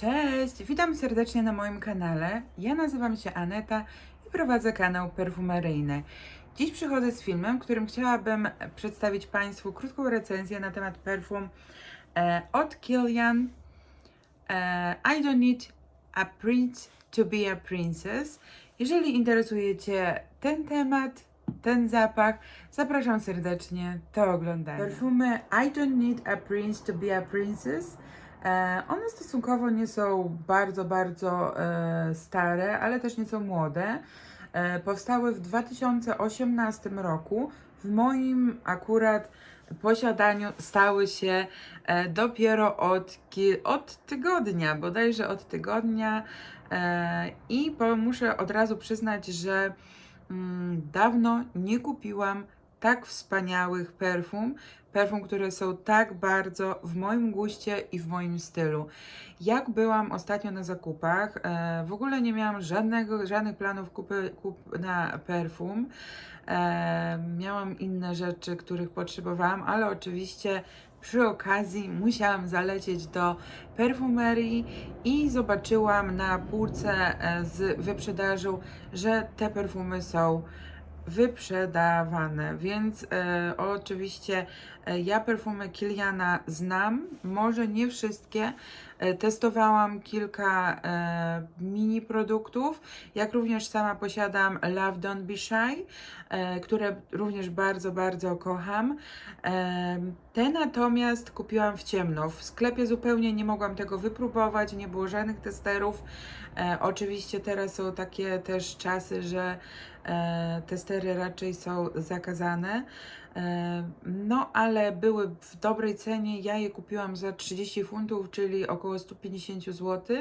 Cześć, witam serdecznie na moim kanale. Ja nazywam się Aneta i prowadzę kanał perfumeryjny. Dziś przychodzę z filmem, którym chciałabym przedstawić Państwu krótką recenzję na temat perfum e, od Kilian e, I don't need a prince to be a princess. Jeżeli interesuje Cię ten temat, ten zapach, zapraszam serdecznie do oglądania. Perfumy I don't need a prince to be a princess. E, one stosunkowo nie są bardzo, bardzo e, stare, ale też nie są młode. E, powstały w 2018 roku. W moim akurat posiadaniu stały się dopiero od, od tygodnia, bodajże od tygodnia. I muszę od razu przyznać, że mm, dawno nie kupiłam tak wspaniałych perfum, perfum, które są tak bardzo w moim guście i w moim stylu. Jak byłam ostatnio na zakupach, e, w ogóle nie miałam żadnego, żadnych planów kupy, kup na perfum. E, miałam inne rzeczy, których potrzebowałam, ale oczywiście przy okazji musiałam zalecieć do perfumerii i zobaczyłam na półce e, z wyprzedażą, że te perfumy są wyprzedawane, więc e, oczywiście e, ja perfumy Kiliana znam, może nie wszystkie. E, testowałam kilka e, mini produktów, jak również sama posiadam Love Don't Be Shy, e, które również bardzo, bardzo kocham. Te natomiast kupiłam w ciemno. W sklepie zupełnie nie mogłam tego wypróbować, nie było żadnych testerów. Oczywiście teraz są takie też czasy, że testery raczej są zakazane. No, ale były w dobrej cenie. Ja je kupiłam za 30 funtów, czyli około 150 zł.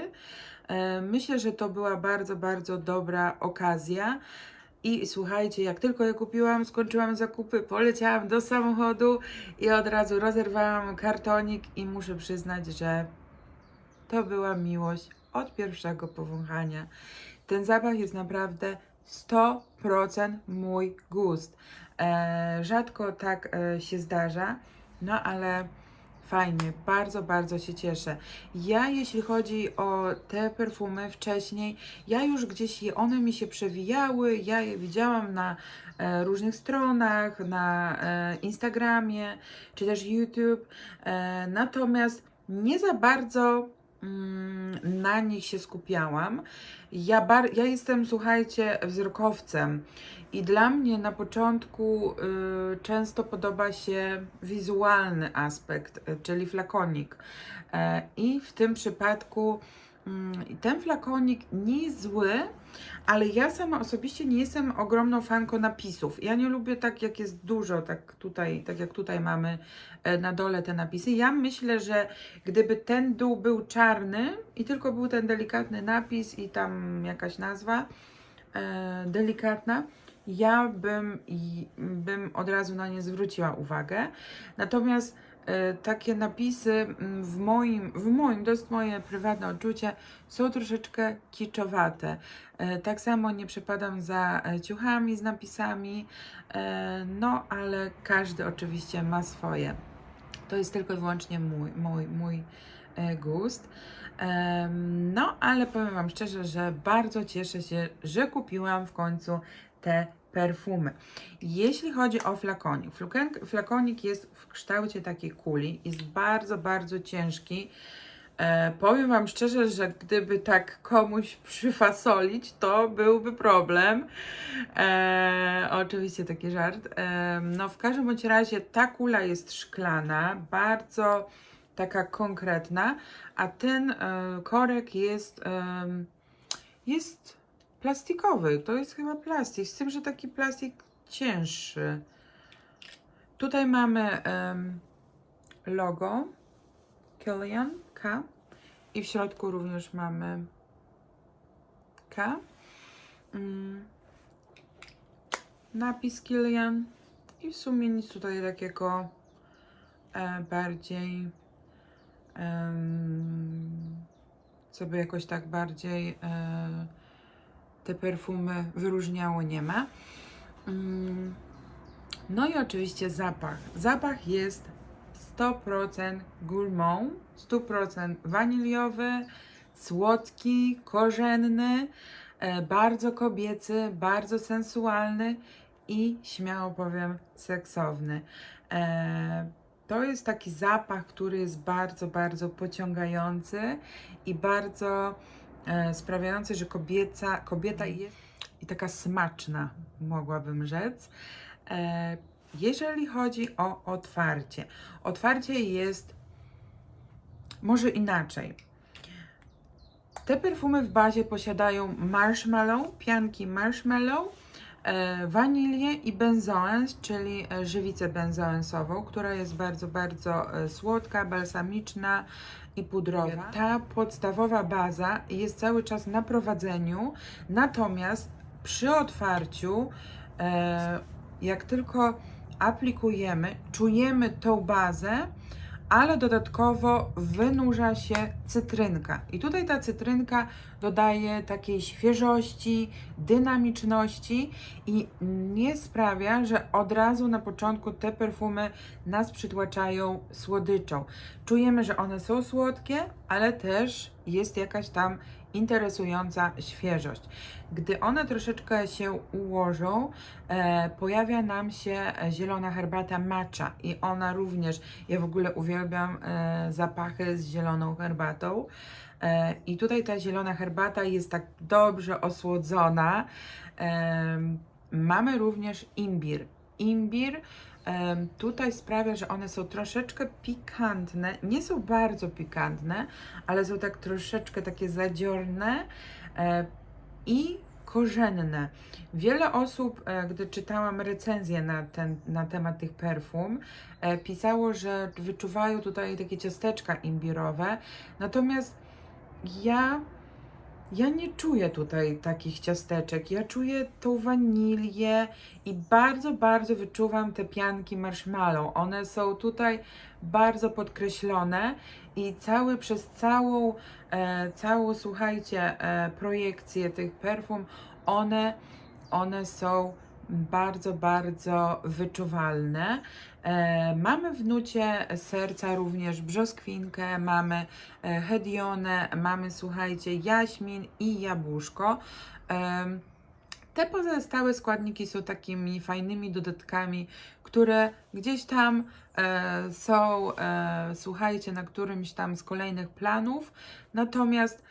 Myślę, że to była bardzo, bardzo dobra okazja. I słuchajcie, jak tylko je kupiłam, skończyłam zakupy, poleciałam do samochodu i od razu rozerwałam kartonik i muszę przyznać, że to była miłość od pierwszego powąchania. Ten zapach jest naprawdę 100% mój gust. E, rzadko tak e, się zdarza, no ale fajnie, bardzo, bardzo się cieszę. Ja, jeśli chodzi o te perfumy wcześniej, ja już gdzieś je, one mi się przewijały, ja je widziałam na e, różnych stronach, na Instagramie, czy też YouTube, natomiast nie za bardzo na nich się skupiałam. Ja, bar- ja jestem, słuchajcie, wzrokowcem i dla mnie na początku y, często podoba się wizualny aspekt, y, czyli flakonik. E, I w tym przypadku mm, ten flakonik nie jest zły, ale ja sama osobiście nie jestem ogromną fanką napisów. Ja nie lubię tak, jak jest dużo, tak tutaj, tak jak tutaj mamy e, na dole te napisy. Ja myślę, że gdyby ten dół był czarny i tylko był ten delikatny napis i tam jakaś nazwa e, delikatna, ja bym, i, bym od razu na nie zwróciła uwagę. Natomiast takie napisy mm, w moim, w moim, to jest moje prywatne odczucie, są troszeczkę kiczowate. E, Tak samo nie przepadam za e, ciuchami z napisami, e, no ale każdy oczywiście ma swoje. To jest tylko i wyłącznie mój, mój, mój e, gust. No, ale powiem Wam szczerze, że bardzo cieszę się, że kupiłam w końcu te perfumy. Jeśli chodzi o flakonik, flakonik, jest w kształcie takiej kuli, jest bardzo, bardzo ciężki. E, powiem Wam szczerze, że gdyby tak komuś przyfasolić, to byłby problem. E, oczywiście taki żart. E, no w każdym bądź razie ta kula jest szklana, bardzo taka konkretna, a ten e, korek jest, em, jest plastikowy. To jest chyba plastik, z tym, że taki plastik cięższy. Tutaj mamy em, logo Kilian K i w środku również mamy K. Mm. Napis Kilian i w sumie nic tutaj takiego e, bardziej em, co by jakoś tak bardziej e, te perfumy wyróżniało nie ma. Mm, No i oczywiście zapach. Zapach jest 100% gourmand, 100% waniliowy, słodki, korzenny, e, bardzo kobiecy, bardzo sensualny i śmiało powiem seksowny. E, to jest taki zapach, który jest bardzo, bardzo pociągający i bardzo e, sprawiający, że kobieca, kobieta jest i taka smaczna, mogłabym rzec. E, jeżeli chodzi o otwarcie, otwarcie jest może inaczej. Te perfumy w bazie posiadają marshmallow, pianki marshmallow, wanilię i benzoes, czyli e, żywicę benzoesową, która jest bardzo, bardzo e, słodka, balsamiczna i pudrowa. Ta podstawowa baza jest cały czas na prowadzeniu, natomiast przy otwarciu, e, jak tylko aplikujemy, czujemy tą bazę, ale dodatkowo wynurza się cytrynka. I tutaj ta cytrynka dodaje takiej świeżości, dynamiczności i nie sprawia, że od razu na początku te perfumy nas przytłaczają słodyczą. Czujemy, że one są słodkie, ale też jest jakaś tam interesująca świeżość. Gdy one troszeczkę się ułożą, e, pojawia nam się zielona herbata matcha i ona również, ja w ogóle uwielbiam e, zapachy z zieloną herbatą. E, I tutaj ta zielona herbata jest tak dobrze osłodzona. E, mamy również imbir. Imbir tutaj sprawia, że one są troszeczkę pikantne. Nie są bardzo pikantne, ale są tak troszeczkę takie zadziorne e, i korzenne. Wiele osób, e, gdy czytałam recenzję na, ten, na temat tych perfum, e, pisało, że wyczuwają tutaj takie ciasteczka imbirowe. Natomiast ja, ja nie czuję tutaj takich ciasteczek. Ja czuję tą wanilię i bardzo, bardzo wyczuwam te pianki marshmallow. One są tutaj bardzo podkreślone i cały przez całą, e, całą słuchajcie, e, projekcję tych perfum, one, one są bardzo, bardzo wyczuwalne. E, mamy w nucie serca również brzoskwinkę, mamy e, hedionę, mamy słuchajcie jaśmin i jabłuszko. Em, te pozostałe składniki są takimi fajnymi dodatkami, które gdzieś tam e, są, e, słuchajcie, na którymś tam z kolejnych planów. Natomiast,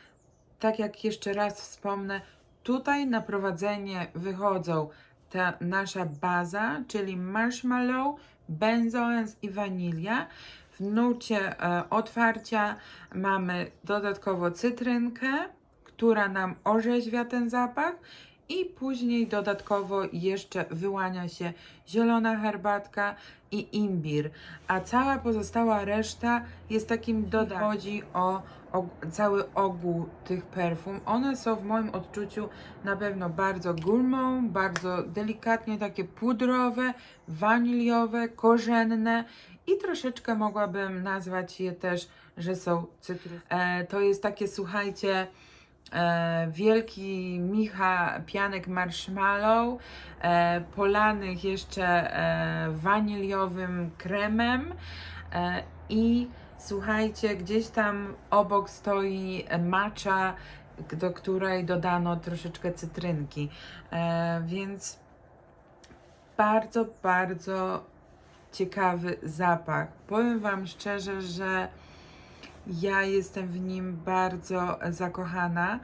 tak jak jeszcze raz wspomnę, tutaj na prowadzenie wychodzą ta nasza baza, czyli marshmallow, benzoes i wanilia. W nucie e, otwarcia mamy dodatkowo cytrynkę, która nam orzeźwia ten zapach i później dodatkowo jeszcze wyłania się zielona herbatka i imbir, a cała pozostała reszta jest takim dodatkiem. Chodzi o, o cały ogół tych perfum. One są w moim odczuciu na pewno bardzo gourmand, bardzo delikatnie takie pudrowe, waniliowe, korzenne i troszeczkę mogłabym nazwać je też, że są cytrus. E, to jest takie, słuchajcie, wielki micha pianek marshmallow, e, polanych jeszcze e, waniliowym kremem e, i słuchajcie, gdzieś tam obok stoi matcha, do której dodano troszeczkę cytrynki, e, więc bardzo, bardzo ciekawy zapach. Powiem Wam szczerze, że ja jestem w nim bardzo zakochana.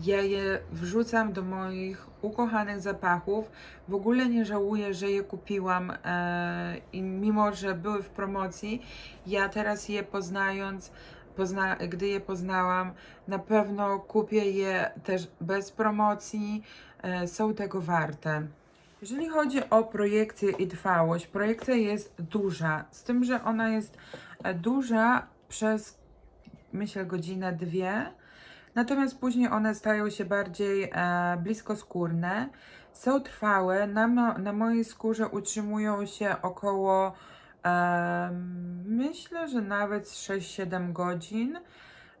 Ja je wrzucam do moich ukochanych zapachów. W ogóle nie żałuję, że je kupiłam e, i mimo, że były w promocji, ja teraz je poznając, pozna, gdy je poznałam, na pewno kupię je też bez promocji. E, są tego warte. Jeżeli chodzi o projekcję i trwałość, projekcja jest duża, z tym, że ona jest e, duża przez myślę godzinę, dwie. Natomiast później one stają się bardziej e, bliskoskórne. Są trwałe. Na, na mojej skórze utrzymują się około e, myślę, że nawet 6-7 godzin.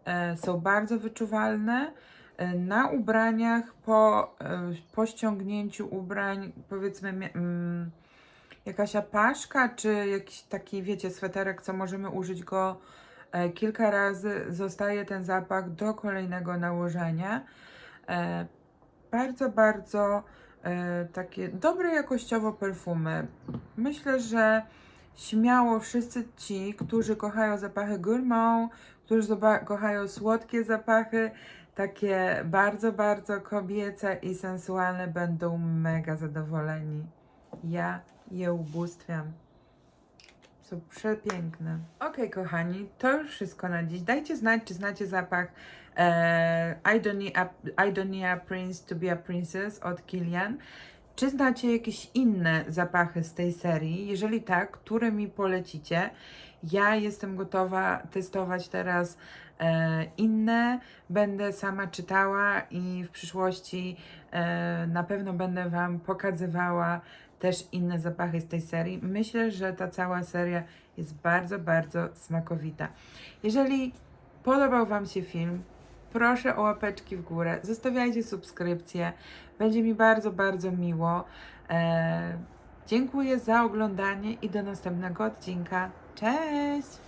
E, są bardzo wyczuwalne. E, Na ubraniach po, e, po ściągnięciu ubrań, powiedzmy, mm, jakaś apaszka, czy jakiś taki, wiecie, sweterek, co możemy użyć go kilka razy zostaje ten zapach do kolejnego nałożenia. E, bardzo, bardzo e, takie dobre jakościowo perfumy. Myślę, że śmiało wszyscy ci, którzy kochają zapachy gourmand, którzy kochają słodkie zapachy, takie bardzo, bardzo kobiece i sensualne, będą mega zadowoleni. Ja je ubóstwiam. Są przepiękne. Okej, kochani, to już wszystko na dziś. Dajcie znać, czy znacie zapach e, I, don't need a, I don't need a prince to be a princess od Kilian. Czy znacie jakieś inne zapachy z tej serii? Jeżeli tak, które mi polecicie? Ja jestem gotowa testować teraz e, inne. Będę sama czytała i w przyszłości e, na pewno będę Wam pokazywała też inne zapachy z tej serii. Myślę, że ta cała seria jest bardzo, bardzo smakowita. Jeżeli podobał Wam się film, proszę o łapeczki w górę, zostawiajcie subskrypcję. Będzie mi bardzo, bardzo miło. E, dziękuję za oglądanie i do następnego odcinka. Cześć!